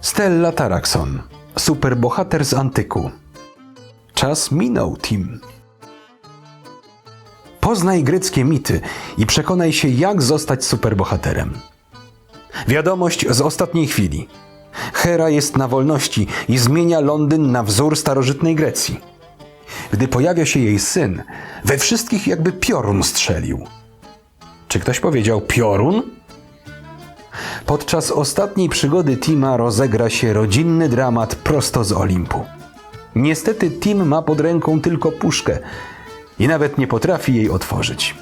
Stella Tarakson, superbohater z antyku. Czas minął, Tim. Poznaj greckie mity i przekonaj się, jak zostać superbohaterem. Wiadomość z ostatniej chwili. Hera jest na wolności i zmienia Londyn na wzór starożytnej Grecji. Gdy pojawia się jej syn, we wszystkich jakby piorun strzelił. Czy ktoś powiedział piorun? Podczas ostatniej przygody Tima rozegra się rodzinny dramat prosto z Olimpu. Niestety Tim ma pod ręką tylko puszkę i nawet nie potrafi jej otworzyć.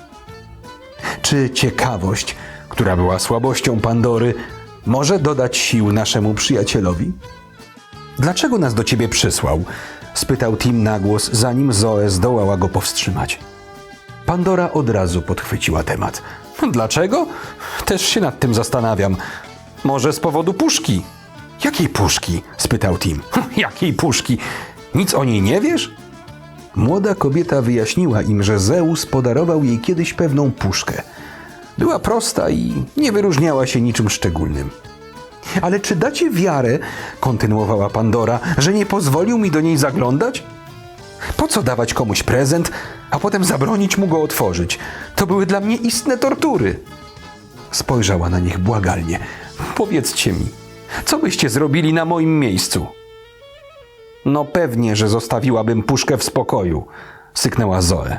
Czy ciekawość, która była słabością Pandory, może dodać sił naszemu przyjacielowi? Dlaczego nas do ciebie przysłał? spytał Tim na głos, zanim Zoe zdołała go powstrzymać. Pandora od razu podchwyciła temat. Dlaczego? Też się nad tym zastanawiam. Może z powodu puszki? Jakiej puszki? spytał Tim. Jakiej puszki? Nic o niej nie wiesz? Młoda kobieta wyjaśniła im, że Zeus podarował jej kiedyś pewną puszkę. Była prosta i nie wyróżniała się niczym szczególnym. Ale czy dacie wiarę, kontynuowała Pandora, że nie pozwolił mi do niej zaglądać? Po co dawać komuś prezent, a potem zabronić mu go otworzyć? To były dla mnie istne tortury. Spojrzała na nich błagalnie. Powiedzcie mi, co byście zrobili na moim miejscu? No pewnie, że zostawiłabym puszkę w spokoju, syknęła Zoe.